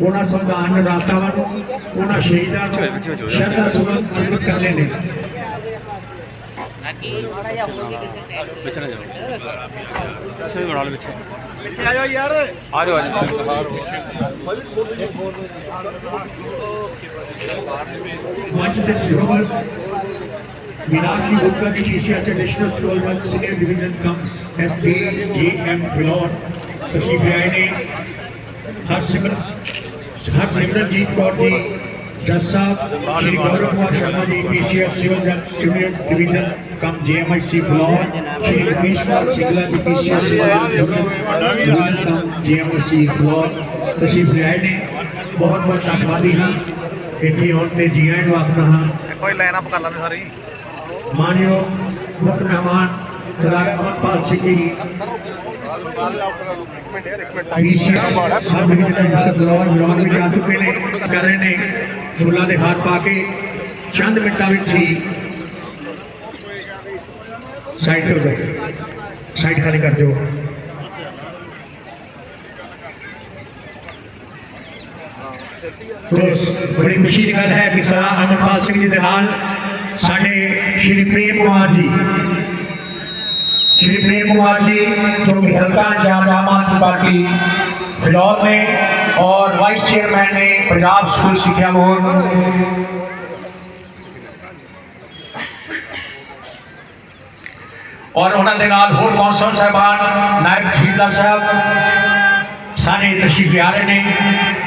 ਉਹਨਾਂ ਸੰਵਿਧਾਨ ਨਿਰਾਤਾਵਾਂ ਨੂੰ ਉਹਨਾਂ ਸ਼ਹੀਦਾਂ ਨੂੰ ਸ਼ਰਧਾ ਸੁਮਨ ਅਰਪਿਤ ਕਰਨੇ ਨੇ ਪਿੱਛੇ ਨਾ ਜਾਓ ਪਿੱਛੇ ਬਣਾ ਲਓ ਪਿੱਛੇ ਪਿੱਛੇ ਆ ਜਾਓ ਯਾਰ ਆ ਜਾਓ ਆ ਜਾਓ मंच के सिरोवर मीनाक्षी गुप्ता की एशिया के नेशनल सिरोवर मंच senior division cum S P G M Phillaur तशीफ राय ने हर्षिमरत ਜਨਾਬ ਸਿਮਰਨਜੀਤ ਕੌਰ ਜੀ ਜੱਜ ਸਾਹਿਬ ਸ਼੍ਰੀ ਗੌਰਵ ਕੁਮਾਰ ਸ਼ਰਮਾ ਜੀ ਪੀਸੀਐਸ ਸਿਵਲ ਜੱਜ junior division cum JMIC Phillaur Shri Rakesh Kumar Singla ji PCS civil ਜੱਜ ਡਿਵੀਜ਼ਨ ਕਮ ਜੀਐਮਆਈਸੀ ਫਲੋਰ। ਤਸ਼ਰੀਫ ਲਿਆਏ ਨੇ ਬਹੁਤ ਬਹੁਤ ਧੰਨਵਾਦੀ ਹਾਂ। ਇੱਥੇ ਆਉਣ ਤੇ ਜੀ ਆਇਆਂ ਨੂੰ ਆਖਦਾ ਹਾਂ। ਕੋਈ ਲਾਈਨ ਅਪ ਕਰ ਲੈਣੇ ਸਾਰੇ। ਮਾਨਯੋਗ ਮੁੱਖ ਮਹਿਮਾਨ। खिलाड़ी अमन सिंह जी ने कर रहे ने फुला के हाथ पा के चंद मिनटा ही साइड खाली कर दो बड़ी खुशी की गल है कि सरा अमरपाल सिंह जी के नाल साढ़े श्री प्रेम कुमार जी। श्री प्रेम कुमार जी जो हल्का हिंदुस्तान जहाँ की पार्टी फिलौर में और वाइस चेयरमैन ने पंजाब स्कूल शिक्षा बोर्ड और उन्होंने होर कौंसल साहबान, नायब तहसीलदार साहब, सारे तशीफ लिया रहे हैं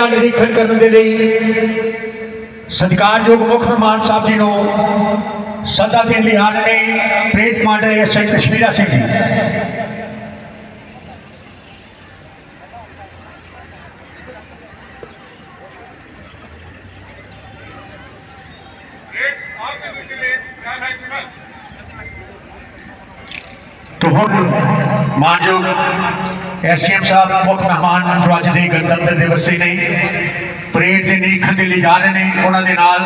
ਦਾ ਨਿਰੀਖਣ ਕਰਨ ਦੇ ਲਈ ਸਤਿਕਾਰਯੋਗ ਮੁੱਖ ਮਹਿਮਾਨ ਸਾਹਿਬ ਜੀ ਨੂੰ ਸੱਦਾ ਦੇਣ ਲਈ ਆਨ ਨੇ parade commander SI Kashmira Singh ji ਤੋ ਹੁਣ ਮਾਨਯੋਗ ਐਸਐਮ ਸਾਹਿਬ ਮੁੱਖ ਮਹਿਮਾਨ ਜੋ ਅੱਜ ਦੇ ਗਣਤੰਤਰ ਦਿਵਸ ਦੇ ਨੇ ਪਰੇਡ ਦੇ ਨਿਰੀਖਣ ਦੇ ਲਈ ਜਾ ਰਹੇ ਨੇ ਉਹਨਾਂ ਦੇ ਨਾਲ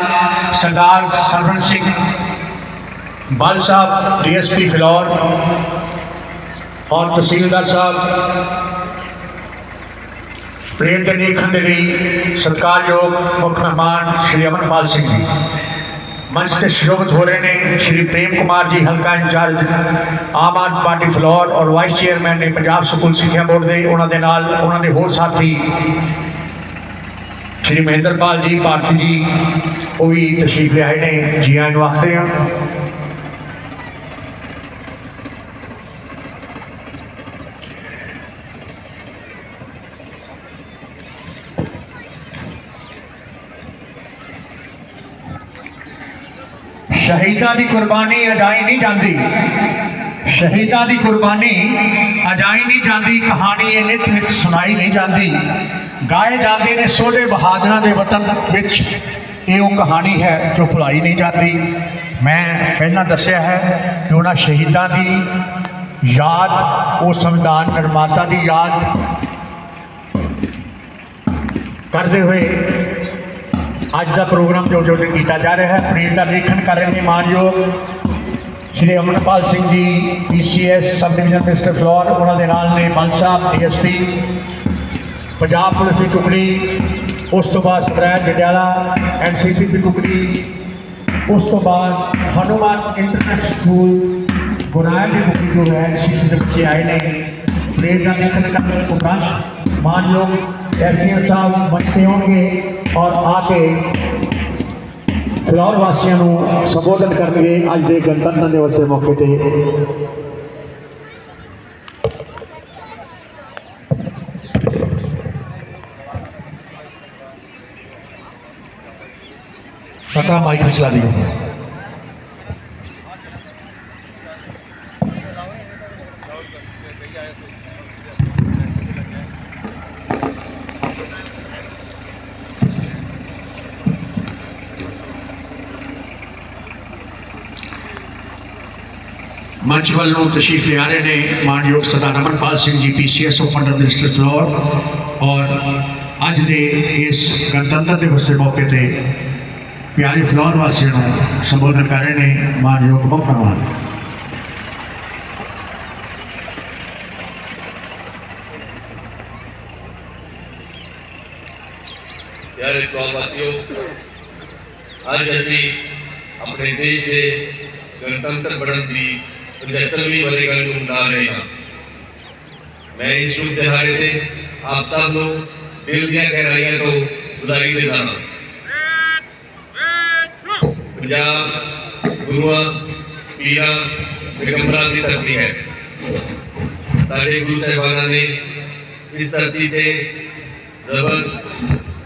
ਸਰਦਾਰ ਸਰਵਨ ਸਿੰਘ ਬਲ ਸਾਹਿਬ ਡੀਐਸਪੀ ਫਿਲੌਰ ਔਰ ਤਹਿਸੀਲਦਾਰ ਸਾਹਿਬ ਪਰੇਡ ਦੇ ਨਿਰੀਖਣ ਦੇ ਲਈ ਸਤਿਕਾਰਯੋਗ ਮੁੱਖ ਮਹਿਮਾਨ ਸ਼੍ਰੀ ਅਮਰਪਾਲ ਸਿੰਘ ਜੀ ਮੰਚ ਤੇ ਸ਼ੋਭਤ ਹੋ ਰਹੇ ਨੇ ਸ਼੍ਰੀ ਪ੍ਰੇਮ ਕੁਮਾਰ ਜੀ, ਹਲਕਾ ਇੰਚਾਰਜ, ਆਮ ਆਦਮੀ ਪਾਰਟੀ ਫਲੋਰ ਔਰ ਵਾਈਸ ਚੇਅਰਮੈਨ ਨੇ ਪੰਜਾਬ ਸਕੂਲ ਸਿੱਖਿਆ ਬੋਰਡ ਦੇ ਉਹਨਾਂ ਦੇ ਨਾਲ ਉਹਨਾਂ ਦੇ ਹੋਰ ਸਾਥੀ, ਸ਼੍ਰੀ ਮਹਿੰਦਰਪਾਲ ਜੀ, ਭਾਰਤੀ ਜੀ, ਉਹ ਵੀ ਤਸ਼ਰੀਫ ਲਿਆਏ ਨੇ, ਜੀ ਆਇਆਂ ਨੂੰ ਆਖਦੇ ਹਾਂ। ਸ਼ਹੀਦਾਂ ਦੀ ਕੁਰਬਾਨੀ ਅਜਾਈ ਨਹੀਂ ਜਾਂਦੀ। ਸ਼ਹੀਦਾਂ ਦੀ ਕੁਰਬਾਨੀ ਅਜਾਈ ਨਹੀਂ ਜਾਂਦੀ, ਕਹਾਣੀ ਇਹ ਨਿਤ ਨਿਤ ਸੁਣਾਈ ਨਹੀਂ ਜਾਂਦੀ। ਗਾਏ ਜਾਂਦੇ ਨੇ ਸੋਢੇ ਬਹਾਦਰਾਂ ਦੇ ਵਤਨ ਵਿੱਚ, ਇਹ ਉਹ ਕਹਾਣੀ ਹੈ ਜੋ ਭੁਲਾਈ ਨਹੀਂ ਜਾਂਦੀ। ਮੈਂ ਪਹਿਲਾਂ ਦੱਸਿਆ ਹੈ ਕਿ ਉਹਨਾਂ ਸ਼ਹੀਦਾਂ ਦੀ ਯਾਦ, ਉਹ ਸੰਵਿਧਾਨ ਨਿਰਮਾਤਾ ਦੀ ਯਾਦ ਕਰਦੇ ਹੋਏ ਅੱਜ ਦਾ ਪ੍ਰੋਗਰਾਮ ਜੋ ਜੋ ਕੀਤਾ ਜਾ ਰਿਹਾ ਹੈ, ਪ੍ਰੀਤ ਦਾ ਨਿਰੀਖਣ ਕਰ ਰਹੇ ਨੇ ਮਾਨਯੋਗ Shri Amanpal Singh ji PCS sub division mister Phillaur ਉਹਨਾਂ ਦੇ ਨਾਲ ਨੇ ਮਲ ਸਾਹਿਬ ਡੀਐਸਪੀ ਪੰਜਾਬ ਪੁਲਿਸ ਦੀ ਟੁਕੜੀ ਉਸ ਤੋਂ ਬਾਅਦ ਸਤਰਾਜ ਜਡਿਆਲਾ ਐਨਸੀਪੀ ਦੀ ਟੁਕੜੀ ਉਸ ਤੋਂ ਬਾਅਦ ਹਨੂਮਾਨ ਇੰਟਰਨੈਸ਼ਨਲ ਸਕੂਲ ਗੁਨਾਹ ਦੀ ਟੁਕੜੀ ਜੋ ਹੈ ਐਨਸੀਸੀ ਦੇ ਬੱਚੇ ਆਏ ਨੇ। ਪ੍ਰੇਜ਼ ਦਾ ਨਿਰੀਖਣ ਕਰਨ ਤੋਂ ਉਪਰੰਤ ਮਾਨਯੋਗ ਐਸਡੀਐਮ ਸਾਹਿਬ ਮੰਚੇ ਹੋਣਗੇ ਔਰ ਆ ਕੇ ਫਲੋਰ ਵਾਸੀਆਂ ਨੂੰ ਸੰਬੋਧਨ ਕਰਨਗੇ ਅੱਜ ਦੇ ਗਣਤੰਤਰ ਦਿਵਸ ਦੇ ਮੌਕੇ ਤੇ ਕਾਕਾ ਮਾਈਕ ਵਿੱਚ ਲਾ ਦਿਓ ਮੰਚ ਵੱਲ ਨੂੰ ਤਸ਼ਰੀਫ ਲਿਆ ਰਹੇ ਨੇ ਮਾਨਯੋਗ Sardar Amarpal Singh ji PCS of under minister Phillaur ਔਰ ਅੱਜ ਦੇ ਇਸ ਗਣਤੰਤਰ ਦਿਵਸ ਦੇ ਮੌਕੇ ਤੇ ਪਿਆਰੇ ਫਲੋਰ ਵਾਸੀਆਂ ਨੂੰ ਸੰਬੋਧਨ ਕਰ ਰਹੇ ਨੇ ਮਾਨਯੋਗ ਮੁੱਖ ਮਹਿਮਾਨ ਪਿਆਰੇ ਵਾਸੀਓ ਅੱਜ ਅਸੀਂ ਆਪਣੇ ਦੇਸ਼ ਦੇ ਗਣਤੰਤਰ ਬਣਨ ਦੀ पचहत्तरवीं बल्लेगंज उमदा रहेगा मैं इस शुभ दिहाड़े से आप सब लोग दिल दिया गहराइया तो बधाई देना हूँ। पंजाब, गुरुआ, पीर पैगंबरा की धरती है। साढ़े गुरु साहबान ने इस धरती से जबर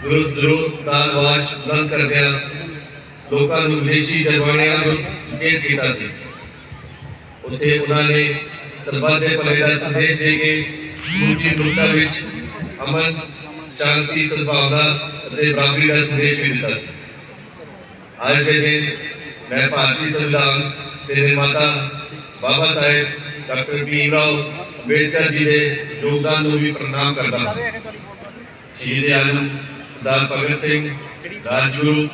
गुरुद ज़रूर का आवाज़ बुलंद करद लोगों विदेशी जलवाणिया सुचेत किया ਉੱਥੇ ਉਹਨਾਂ ਨੇ ਸਰਬੱਤ ਦੇ ਭਲੇ ਦਾ ਸੰਦੇਸ਼ ਦੇ ਕੇ ਸਮੁੱਚੀ ਦੁਨੀਆ ਵਿੱਚ ਅਮਨ, ਸ਼ਾਂਤੀ, ਸਦਭਾਵਨਾ ਅਤੇ ਬਰਾਬਰੀ ਦਾ ਸੰਦੇਸ਼ ਵੀ ਦਿੱਤਾ ਸੀ। ਅੱਜ ਦੇ ਦਿਨ ਮੈਂ ਭਾਰਤੀ ਸੰਵਿਧਾਨ ਦੇ ਨਿਰਮਾਤਾ ਬਾਬਾ ਸਾਹਿਬ ਡਾਕਟਰ ਭੀਮ ਰਾਓ ਅੰਬੇਦਕਰ ਜੀ ਦੇ ਯੋਗਦਾਨ ਨੂੰ ਵੀ ਪ੍ਰਣਾਮ ਕਰਦਾ ਹਾਂ। ਸ਼ਹੀਦ ਆਲਮ ਸਰਦਾਰ ਭਗਤ ਸਿੰਘ, ਰਾਜਗੁਰੂ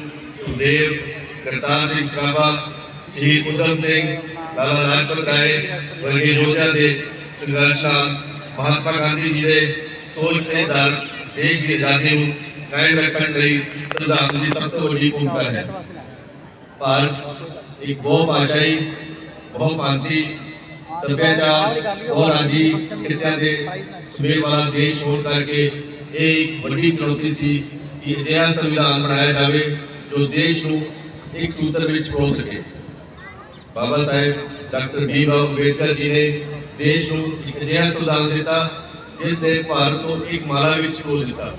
ਸੁਖਦੇਵ, ਕਰਤਾਰ ਸਿੰਘ ਸਰਾਭਾ, ਸ਼ਹੀਦ ਉਦਮ ਸਿੰਘ ਲਾਲਾ ਲਾਜਪਤ ਰਾਏ ਵਰਗੇ ਯੋਧਿਆਂ ਦੇ ਸੰਘਰਸ਼ ਨਾਲ ਮਹਾਤਮਾ ਗਾਂਧੀ ਜੀ ਦੇ ਸੋਚ ਦੇ ਦਰ ਦੇਸ਼ ਦੀ ਆਜ਼ਾਦੀ ਨੂੰ ਕਾਇਮ ਰੱਖਣ ਲਈ ਸੰਵਿਧਾਨ ਦੀ ਸਭ ਤੋਂ ਵੱਡੀ ਭੂਮਿਕਾ ਹੈ। ਭਾਰਤ ਇੱਕ ਬਹੁਭਾਸ਼ਾਈ ਭਾਸ਼ਾਈ ਸੱਭਿਆਚਾਰ ਔਰ ਰਾਜੀ ਖਿੱਤਿਆਂ ਦੇ ਸੁਮੇਲ ਵਾਲਾ ਦੇਸ਼ ਹੋਣ ਕਰਕੇ ਇਹ ਇੱਕ ਵੱਡੀ ਚੁਣੌਤੀ ਸੀ ਕਿ ਅਜਿਹਾ ਸੰਵਿਧਾਨ ਬਣਾਇਆ ਜਾਵੇ ਜੋ ਦੇਸ਼ ਨੂੰ ਇੱਕ ਸੂਤਰ ਵਿੱਚ ਪਰੋ ਸਕੇ। ਬਾਬਾ ਸਾਹਿਬ, ਡਾਕਟਰ ਭੀਮ ਰਾਓ ਅੰਬੇਦਕਰ ਜੀ ਨੇ ਦੇਸ਼ ਨੂੰ ਇੱਕ ਅਜਿਹਾ ਸੰਵਿਧਾਨ ਦਿੱਤਾ, ਜਿਸ ਨੇ ਭਾਰਤ ਨੂੰ ਇੱਕ ਮਾਲਾ ਵਿੱਚ ਪਰੋ ਦਿੱਤਾ।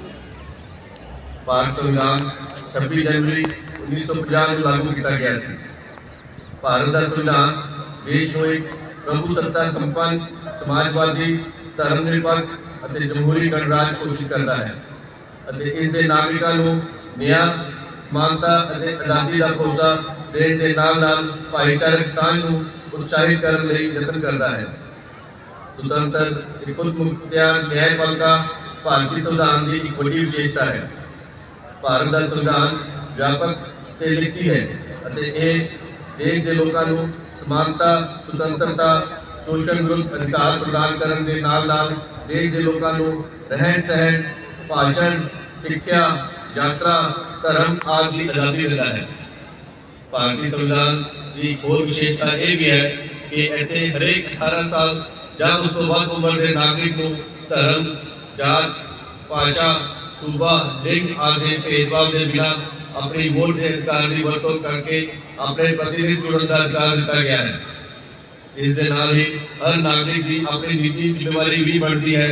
ਭਾਰਤ ਸੰਵਿਧਾਨ 26 ਜਨਵਰੀ 1950 ਨੂੰ ਲਾਗੂ ਕੀਤਾ ਗਿਆ ਸੀ। ਭਾਰਤ ਦਾ ਸੰਵਿਧਾਨ ਦੇਸ਼ ਨੂੰ ਇੱਕ ਪ੍ਰਭੂ ਸੱਤਾ ਸੰਪੰਨ, ਸਮਾਜਵਾਦੀ ਧਰਮ ਨਿਰਪੱਖ ਅਤੇ ਜਮਹੂਰੀ ਗਣਰਾਜ ਘੋਸ਼ਿਤ ਕਰਦਾ ਹੈ ਅਤੇ ਇਸ ਦੇ ਨਾਗਰਿਕਾਂ ਨੂੰ ਨਿਆਂ, ਸਮਾਨਤਾ ਅਤੇ ਆਜ਼ਾਦੀ ਦਾ ਭਰੋਸਾ ਦੇਸ਼ ਦੇ ਨਾਲ ਨਾਲ ਭਾਈਚਾਰਕ ਸਾਂਝ ਨੂੰ ਉਤਸ਼ਾਹਿਤ ਕਰਨ ਲਈ ਯਤਨ ਕਰਦਾ ਹੈ। ਸੁਤੰਤਰ ਤੇ ਖੁਦ ਨਿਆਂਪਾਲਿਕਾ ਭਾਰਤੀ ਸੰਵਿਧਾਨ ਦੀ ਇੱਕ ਵੱਡੀ ਵਿਸ਼ੇਸ਼ਤਾ ਹੈ। ਭਾਰਤ ਦਾ ਸੰਵਿਧਾਨ ਵਿਆਪਕ ਤੇ ਲਿਖਤੀ ਹੈ ਅਤੇ ਇਹ ਦੇਸ਼ ਦੇ ਲੋਕਾਂ ਨੂੰ ਸਮਾਨਤਾ, ਸੁਤੰਤਰਤਾ, ਸ਼ੋਸ਼ਣ ਵਿਰੁੱਧ ਅਧਿਕਾਰ ਪ੍ਰਦਾਨ ਕਰਨ ਦੇ ਨਾਲ ਨਾਲ ਦੇਸ਼ ਦੇ ਲੋਕਾਂ ਨੂੰ ਰਹਿਣ ਸਹਿਣ, ਭਾਸ਼ਣ, ਸਿੱਖਿਆ, ਯਾਤਰਾ, ਧਰਮ ਆਦਿ ਦੀ ਆਜ਼ਾਦੀ ਦਿੰਦਾ ਹੈ। ਭਾਰਤੀ ਸੰਵਿਧਾਨ ਦੀ ਹੋਰ ਵਿਸ਼ੇਸ਼ਤਾ ਇਹ ਵੀ ਹੈ ਕਿ ਇੱਥੇ ਹਰੇਕ 18 ਸਾਲ ਜਾਂ ਉਸ ਤੋਂ ਵੱਧ ਉਮਰ ਦੇ ਨਾਗਰਿਕ ਨੂੰ ਧਰਮ, ਜਾਤ, ਭਾਸ਼ਾ, ਸੂਬਾ, ਲਿੰਗ ਆਦਿ ਭੇਦਭਾਵ ਦੇ ਬਿਨਾਂ ਆਪਣੀ ਵੋਟ ਦੇ ਅਧਿਕਾਰ ਦੀ ਵਰਤੋਂ ਕਰਕੇ ਆਪਣੇ ਪ੍ਰਤੀਨਿਧ ਚੁਣਨ ਦਾ ਅਧਿਕਾਰ ਦਿੱਤਾ ਗਿਆ ਹੈ। ਇਸ ਦੇ ਨਾਲ ਹੀ ਹਰ ਨਾਗਰਿਕ ਦੀ ਆਪਣੀ ਨਿੱਜੀ ਜ਼ਿੰਮੇਵਾਰੀ ਵੀ ਬਣਦੀ ਹੈ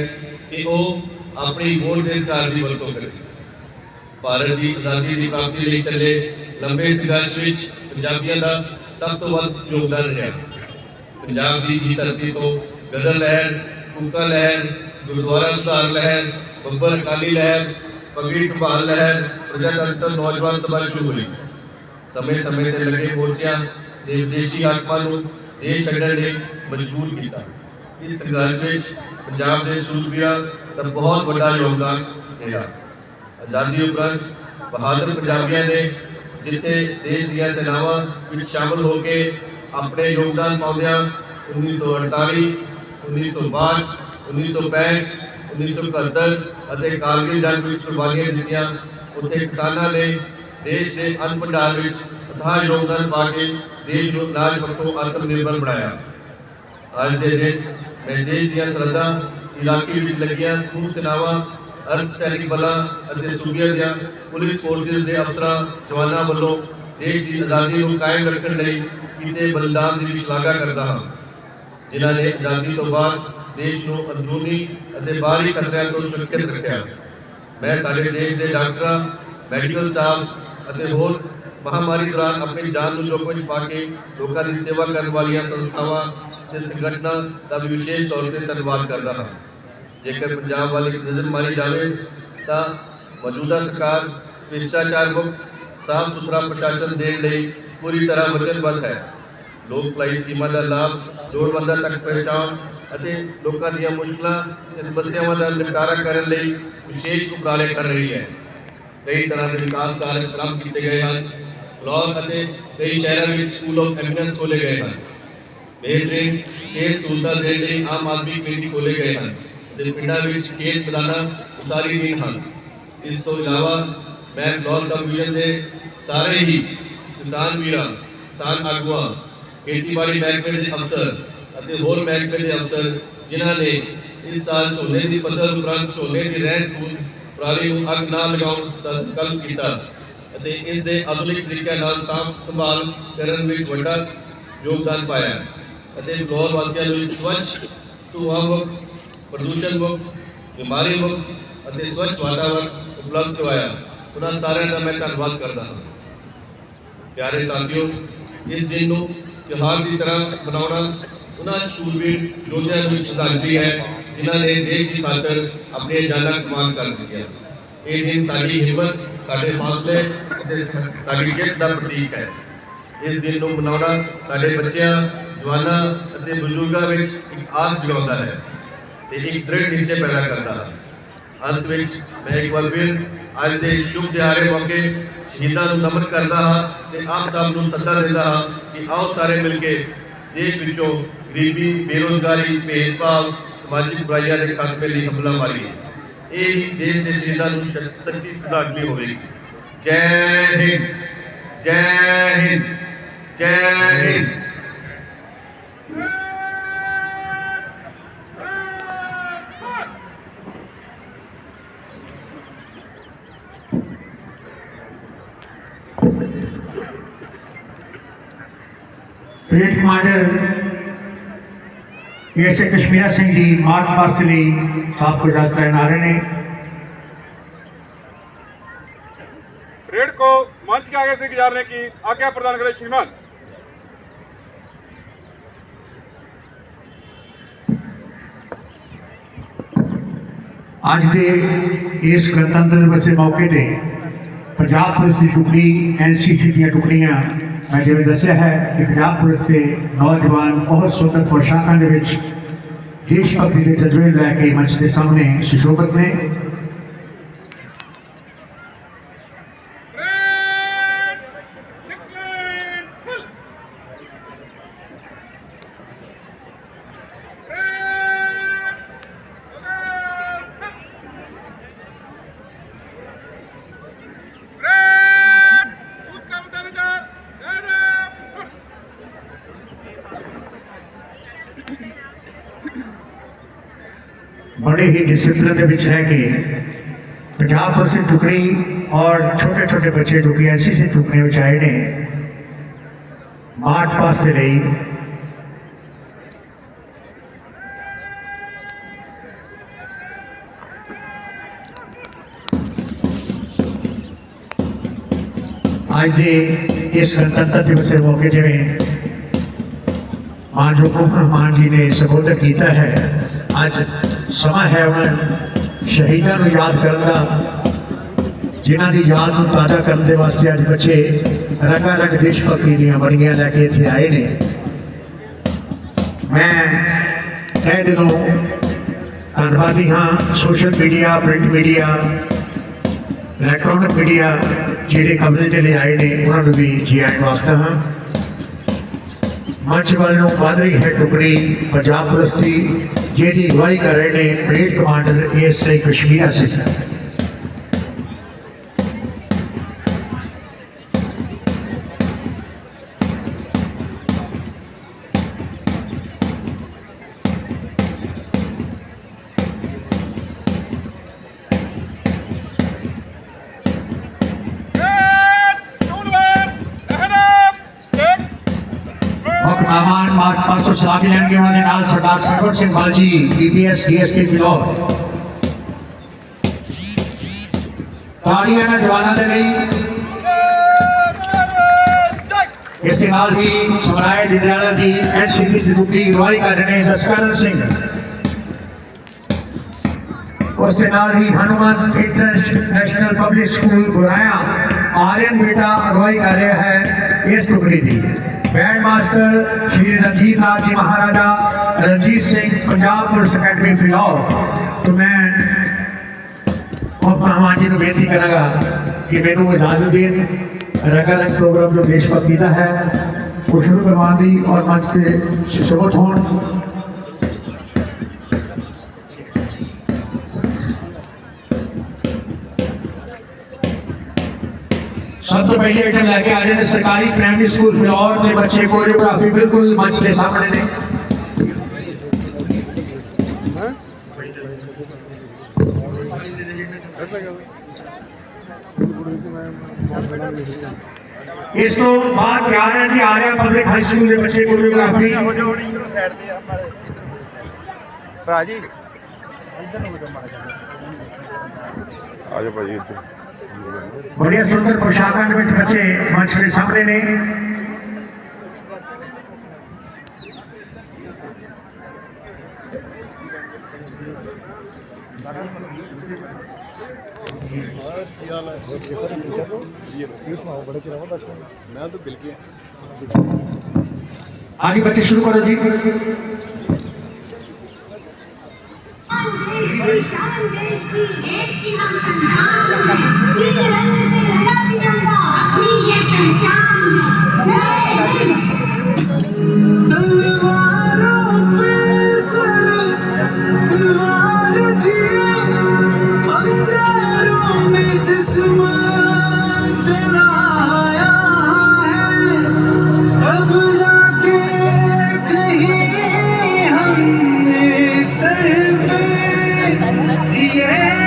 ਕਿ ਉਹ ਆਪਣੀ ਵੋਟ ਦੇ ਅਧਿਕਾਰ ਦੀ ਵਰਤੋਂ ਕਰੇ। ਭਾਰਤ ਦੀ ਆਜ਼ਾਦੀ ਦੀ ਪ੍ਰਾਪਤੀ ਲਈ ਚੱਲੇ ਲੰਬੇ ਸੰਘਰਸ਼ ਵਿੱਚ ਪੰਜਾਬੀਆਂ ਦਾ ਸਭ ਤੋਂ ਵੱਧ ਯੋਗਦਾਨ ਰਿਹਾ ਪੰਜਾਬ ਦੀ ਹੀ ਧਰਤੀ ਤੋਂ ਗਦਰ ਲਹਿਰ ਕੂਕਾ ਲਹਿਰ ਗੁਰਦੁਆਰਾ ਸੁਧਾਰ ਲਹਿਰ ਬੱਬਰ ਅਕਾਲੀ ਲਹਿਰ ਪਗੜੀ ਸੰਭਾਲ ਲਹਿਰ ਪ੍ਰਜਾਤੰਤਰ ਨੌਜਵਾਨ ਸਭਾ ਸ਼ੁਰੂ ਹੋਈ ਸਮੇਂ ਸਮੇਂ ਤੇ ਲੱਗੇ ਮੋਰਚਿਆਂ ਨੇ ਵਿਦੇਸ਼ੀ ਆਤਮਾ ਨੂੰ ਦੇਸ਼ ਛੱਡਣ ਲਈ ਮਜਬੂਰ ਕੀਤਾ ਇਸ ਸੰਘਰਸ਼ ਵਿੱਚ ਪੰਜਾਬ ਦੇ ਸੂਰਬੀਰਾਂ ਦਾ ਬਹੁਤ ਵੱਡਾ ਯੋਗਦਾਨ ਰਿਹਾ ਆਜ਼ਾਦੀ ਉਪਰੰਤ ਬਹਾਦਰ ਪੰਜਾਬੀਆਂ ਨੇ ਜਿੱਥੇ ਦੇਸ਼ ਦੀਆਂ ਸੈਨਾਵਾਂ ਵਿੱਚ ਸ਼ਾਮਲ ਹੋ ਕੇ ਆਪਣੇ ਯੋਗਦਾਨ ਪਾਉਂਦਿਆਂ 1948 1962 1965 1971 ਅਤੇ ਕਾਰਗਿਲ ਜੰਗ ਵਿੱਚ ਕੁਰਬਾਨੀਆਂ ਦਿੱਤੀਆਂ। ਉੱਥੇ ਕਿਸਾਨਾਂ ਨੇ ਦੇਸ਼ ਦੇ ਅੰਨ ਭੰਡਾਰ ਵਿੱਚ ਅਥਾਹ ਯੋਗਦਾਨ ਪਾ ਕੇ ਦੇਸ਼ ਨੂੰ ਅਨਾਜ ਵਰਤੋਂ ਆਤਮ ਨਿਰਭਰ ਬਣਾਇਆ। ਅੱਜ ਦੇ ਦਿਨ ਮੈਂ ਦੇਸ਼ ਦੀਆਂ ਸਰਹੱਦਾਂ, ਇਲਾਕੇ ਵਿੱਚ ਲੱਗੀਆਂ ਸਮੂਹ ਸੇਨਾਵਾਂ ਅਰਧ ਸੈਨਿਕ ਬਲਾਂ ਅਤੇ ਸੂਬਿਆਂ ਦੀਆਂ ਪੁਲਿਸ ਫੋਰਸਿਸ ਦੇ ਅਫਸਰਾਂ, ਜਵਾਨਾਂ ਵੱਲੋਂ ਦੇਸ਼ ਦੀ ਆਜ਼ਾਦੀ ਨੂੰ ਕਾਇਮ ਰੱਖਣ ਲਈ ਕੀਤੇ ਬਲੀਦਾਨ ਦੀ ਵੀ ਸ਼ਲਾਘਾ ਕਰਦਾ ਹਾਂ। ਜਿਨ੍ਹਾਂ ਨੇ ਆਜ਼ਾਦੀ ਤੋਂ ਬਾਅਦ ਦੇਸ਼ ਨੂੰ ਅੰਦਰੂਨੀ ਅਤੇ ਬਾਹਰੀ ਖਤਰਿਆਂ ਤੋਂ ਸੁਰੱਖਿਅਤ ਰੱਖਿਆ। ਮੈਂ ਸਾਡੇ ਦੇਸ਼ ਦੇ ਡਾਕਟਰਾਂ, ਮੈਡੀਕਲ ਸਟਾਫ ਅਤੇ ਹੋਰ ਮਹਾਮਾਰੀ ਦੌਰਾਨ ਆਪਣੀ ਜਾਨ ਨੂੰ ਜੋਖਮ ਵਿੱਚ ਪਾ ਕੇ ਲੋਕਾਂ ਦੀ ਸੇਵਾ ਕਰਨ ਵਾਲੀਆਂ ਸੰਸਥਾਵਾਂ ਤੇ ਸੰਗਠਨਾਂ ਦਾ ਵੀ ਵਿਸ਼ੇਸ਼ ਤੌਰ ਤੇ ਧੰਨਵਾਦ ਕਰਦਾ ਹਾਂ। ਜੇਕਰ ਪੰਜਾਬ ਵੱਲ ਇੱਕ ਨਜ਼ਰ ਮਾਰੀ ਜਾਵੇ, ਤਾਂ ਮੌਜੂਦਾ ਸਰਕਾਰ ਭ੍ਰਿਸ਼ਟਾਚਾਰ ਮੁਕਤ, ਸਾਫ਼ ਸੁਥਰਾ ਪ੍ਰਸ਼ਾਸਨ ਦੇਣ ਲਈ ਪੂਰੀ ਤਰ੍ਹਾਂ ਵਚਨਬੱਧ ਹੈ। ਲੋਕ ਭਲਾਈ ਸਕੀਮਾਂ ਦਾ ਲਾਭ ਲੋੜਵੰਦਾਂ ਤੱਕ ਪਹੁੰਚਾਉਣ ਅਤੇ ਲੋਕਾਂ ਦੀਆਂ ਮੁਸ਼ਕਲਾਂ ਤੇ ਸਮੱਸਿਆਵਾਂ ਦਾ ਨਿਪਟਾਰਾ ਕਰਨ ਲਈ ਵਿਸ਼ੇਸ਼ ਉਪਰਾਲੇ ਕਰ ਰਹੀ ਹੈ। ਕਈ ਤਰ੍ਹਾਂ ਦੇ ਵਿਕਾਸ ਕਾਰਜ ਆਰੰਭ ਕੀਤੇ ਗਏ ਹਨ। ਬਲਾਕ ਅਤੇ ਕਈ ਸ਼ਹਿਰਾਂ ਵਿੱਚ ਸਕੂਲ ਆਫ ਐਮੀਨੈਂਸ ਖੋਲੇ ਗਏ ਹਨ। ਬੇਹਤਰੀਨ ਸਿਹਤ ਸਹੂਲਤਾਂ ਦੇਣ ਲਈ ਆਮ ਆਦਮੀ ਕਮੇਟੀ ਖੋਲੇ ਗਏ ਹਨ। ਤੇ ਪਿੰਡਾਂ ਵਿੱਚ ਖੇਤ ਬਣਾਉਣਾ ਉਸਾਰੀ ਨਹੀਂ ਹਨ ਇਸ ਤੋਂ ਇਲਾਵਾ ਮੈਂ ਬਲਾਕ ਸਬ ਡਿਵੀਜ਼ਨ ਦੇ ਸਾਰੇ ਹੀ ਕਿਸਾਨ ਵੀਰਾਂ, ਕਿਸਾਨ ਆਗੂਆਂ, ਖੇਤੀਬਾੜੀ ਮਹਿਕਮੇ ਦੇ ਅਫਸਰ ਅਤੇ ਹੋਰ ਮਹਿਕਮੇ ਦੇ ਅਫਸਰ, ਜਿਨ੍ਹਾਂ ਨੇ ਇਸ ਸਾਲ ਝੋਨੇ ਦੀ ਫਸਲ ਉਪਰੰਤ ਝੋਨੇ ਦੀ ਰਹਿੰਦ ਖੂੰਹਦ ਪਰਾਲੀ ਨੂੰ ਅੱਗ ਨਾ ਲਗਾਉਣ ਦਾ ਸੰਕਲਪ ਕੀਤਾ ਅਤੇ ਇਸ ਦੇ ਆਧੁਨਿਕ ਤਰੀਕਿਆਂ ਨਾਲ ਸਾਂਭ ਸੰਭਾਲ ਕਰਨ ਵਿੱਚ ਵੱਡਾ ਯੋਗਦਾਨ ਪਾਇਆ। ਅਤੇ ਗੌਰ ਵਾਸੀਆਂ ਨੂੰ ਸਵੱਛ, ਧੂਆਂ ਮੁਕਤ ਪ੍ਰਦੂਸ਼ਣ ਮੁਕਤ, ਬਿਮਾਰੀ ਮੁਕਤ ਅਤੇ ਸਵੱਛ ਵਾਤਾਵਰਣ ਉਪਲਬਧ ਕਰਵਾਇਆ। ਉਹਨਾਂ ਸਾਰਿਆਂ ਦਾ ਮੈਂ ਧੰਨਵਾਦ ਕਰਦਾ ਹਾਂ। ਪਿਆਰੇ ਸਾਥੀਓ, ਇਸ ਦਿਨ ਨੂੰ ਤਿਉਹਾਰ ਦੀ ਤਰ੍ਹਾਂ ਮਨਾਉਣਾ ਉਹਨਾਂ ਸੂਰਬੀਰ ਯੋਧਿਆਂ ਨੂੰ ਸ਼ਰਧਾਂਜਲੀ ਹੈ, ਜਿਨ੍ਹਾਂ ਨੇ ਦੇਸ਼ ਦੀ ਖਾਤਰ ਆਪਣੀਆਂ ਜਾਨਾਂ ਕੁਰਬਾਨ ਕਰ ਦਿੱਤੀਆਂ। ਇਹ ਦਿਨ ਸਾਡੀ ਹਿੰਮਤ, ਸਾਡੇ ਹੌਸਲੇ ਅਤੇ ਸਾਡੀ ਜਿੱਤ ਦਾ ਪ੍ਰਤੀਕ ਹੈ। ਇਸ ਦਿਨ ਨੂੰ ਮਨਾਉਣਾ ਸਾਡੇ ਬੱਚਿਆਂ, ਜਵਾਨਾਂ ਅਤੇ ਬਜ਼ੁਰਗਾਂ ਵਿੱਚ ਇੱਕ ਆਸ ਜਗਾਉਂਦਾ ਹੈ। ਤੇ ਇੱਕ ਦ੍ਰਿੜ ਨਿਸ਼ਚੈ ਪੈਦਾ ਕਰਦਾ ਹੈ। ਅੰਤ ਵਿੱਚ ਮੈਂ ਇੱਕ ਵਾਰ ਫਿਰ ਅੱਜ ਦੇ ਸ਼ੁਭ ਦਿਹਾੜੇ ਮੌਕੇ ਸ਼ਹੀਦਾਂ ਨੂੰ ਨਮਨ ਕਰਦਾ ਹਾਂ ਤੇ ਆਪ ਸਭ ਨੂੰ ਸੱਦਾ ਦਿੰਦਾ ਹਾਂ ਕਿ ਆਓ ਸਾਰੇ ਮਿਲ ਕੇ ਦੇਸ਼ ਵਿੱਚੋਂ ਗਰੀਬੀ, ਬੇਰੋਜ਼ਗਾਰੀ, ਭੇਦਭਾਵ, ਸਮਾਜਿਕ ਬੁਰਾਈਆਂ ਦੇ ਖਾਤਮੇ ਲਈ ਹਮਲਾ ਮਾਰੀਏ। ਇਹ ਹੀ ਦੇਸ਼ ਦੇ ਸ਼ਹੀਦਾਂ ਨੂੰ ਸੱਚੀ ਸ਼ਰਧਾਂਜਲੀ ਹੋਵੇਗੀ। ਜੈ ਹਿੰਦ ਜੈ ਹਿੰਦ ਜੈ ਹਿੰਦ। ਪਰੇਡ ਕਮਾਂਡਰ ਐਸੇ ਕਸ਼ਮੀਰਾ ਸਿੰਘ ਜੀ ਮਾਰਚ ਪਾਸਟ ਲਈ ਸਾਫ को इजाजत करना आ रहे हैं परेड को मंच के आगे से गुजारने की आज्ञा प्रदान करें श्रीमान ਅੱਜ ਦੇ ਇਸ ਗਣਤੰਤਰ ਦਿਵਸ ਦੇ ਮੌਕੇ ਤੇ ਪੰਜਾਬ ਪੁਲਿਸ ਦੀ ਟੁਕੜੀ ਐਨਸੀਸੀ ਦੀਆਂ ਟੁਕੜੀਆਂ ਮੈਂ ਜਿਵੇਂ ਦੱਸਿਆ ਹੈ ਕਿ ਪੰਜਾਬ ਪੁਲਿਸ ਦੇ ਨੌਜਵਾਨ ਬਹੁਤ ਸੁੰਦਰ ਪੋਸ਼ਾਕਾਂ ਦੇ ਵਿੱਚ ਦੇਸ਼ ਭਗਤੀ ਦੇ ਜਜ਼ਬੇ ਨੂੰ ਲੈ ਕੇ ਮੰਚ ਦੇ ਸਾਹਮਣੇ ਸੁਸ਼ੋਭਿਤ ਨੇ ही डिसिप्लिन ਦੇ ਵਿੱਚ ਰਹਿ ਕੇ ਪੰਜਾਬ ਪੁਲਿਸ ਦੀ ਟੁਕੜੀ ਔਰ ਛੋਟੇ ਛੋਟੇ ਬੱਚੇ ਜੋ ਕਿ ਐਨਸੀਸੀ ਟੁਕੜੀਆਂ ਵਿੱਚ ਆਏ ਨੇ ਮਾਰਚ ਪਾਸਟ ਦੇ ਲਈ ਅੱਜ ਦੇ ਇਸ ਗਣਤੰਤਰ ਦਿਵਸ ਦੇ ਮੌਕੇ ਜਿਵੇਂ ਮਾਨਯੋਗ ਭਗਵੰਤ ਮਾਨ ਜੀ ਨੇ ਸੰਬੋਧਨ ਕੀਤਾ ਹੈ ਅੱਜ ਸਮਾਂ ਹੈ ਉਹਨਾਂ ਸ਼ਹੀਦਾਂ ਨੂੰ ਯਾਦ ਕਰਨ ਦਾ, ਜਿਨ੍ਹਾਂ ਦੀ ਯਾਦ ਨੂੰ ਤਾਜ਼ਾ ਕਰਨ ਦੇ ਵਾਸਤੇ ਅੱਜ ਬੱਚੇ ਰੰਗਾ ਰੰਗ ਦੇਸ਼ ਭਗਤੀ ਦੀਆਂ ਬਣੀਆਂ ਲੈ ਕੇ ਇੱਥੇ ਆਏ ਨੇ। ਮੈਂ ਤਹਿ ਦਿਲੋਂ ਧੰਨਵਾਦੀ ਹਾਂ social media print media electronic media ਜਿਹੜੇ ਕਮਰੇ ਦੇ ਲਈ ਆਏ ਨੇ, ਉਹਨਾਂ ਨੂੰ ਵੀ ਜੀ ਆਇਆਂ ਵਾਸਤਾ ਹਾਂ। ਮੰਚ ਵੱਲ ਨੂੰ ਵਧ ਹੈ ਟੁਕੜੀ, ਪੰਜਾਬ ਪੁਲਿਸ जेडी वाई का रेडे परेड कमांडर एएसआई कश्मीरा से। ਕਸ਼ਮੀਰਾ ਸਿੰਘ ਮੁੱਖ ਮਹਿਮਾਨ ਮਾਰਚ ਪਾਸਟਰ ਸਾਹਿਬ ਲੈਣਗੇ ਉਹਨਾਂ ਦੇ ਨਾਲ ਸਰਦਾਰ server Singh ਬਾਲਜੀ DPS DSP Phillaur ਤਾੜੀਆਂ ਨਾਲ ਜਵਾਨਾਂ ਦੇ ਲਈ ਇਸ ਦੇ ਨਾਲ ਹੀ ਸਮਰਾਏ ਜੰਡਿਆਲਾ ਦੀ ਐਨਸੀਸੀ ਦੀ ਰੂਪੀ ਅਗਵਾਈ ਕਰ ਰਹੇ ਨੇ ਜਸਕਰਨ ਸਿੰਘ ਉਸ ਦੇ ਨਾਲ ਹੀ Hanuman international public school Guraya Aryan ਬੇਟਾ ਅਗਵਾਈ ਕਰ ਰਿਹਾ ਹੈ ਇਸ ਟੁਕੜੀ ਦੀ band master Shri Ranjit Raj ji Maharaja Ranjit Singh Punjab police academy Phillaur ਤੋਂ ਮੈਂ ਮੁੱਖ ਮਹਿਮਾਨ ਜੀ ਨੂੰ ਬੇਨਤੀ ਕਰਾਂਗਾ ਕਿ ਮੈਨੂੰ ਇਜਾਜ਼ਤ ਦੇਣ ਰੰਗਾ ਰੰਗ ਪ੍ਰੋਗਰਾਮ ਜੋ ਦੇਸ਼ ਭਗਤੀ ਦਾ ਹੈ ਉਹ ਸ਼ੁਰੂ ਕਰਵਾਉਣ ਦੀ ਔਰ ਮੰਚ ਤੇ ਸ਼ਬਦ ਹੋਣ सबसे पहले आइटम लेके आ रहे हैं सरकारी प्राइमरी स्कूल फिलौर के बच्चे कोरियोग्राफी बिल्कुल मंच के सामने ने इसको बात क्या रहे जी आ रहे हैं पब्लिक हाई स्कूल के बच्चे कोरियोग्राफी राज़ी? आज भाजी बढ़िया सुंदर पोशाक बच्चे मंच के सामने ने आगे बच्चे शुरू करो जी। देश की। देश की हम संतान। yeah.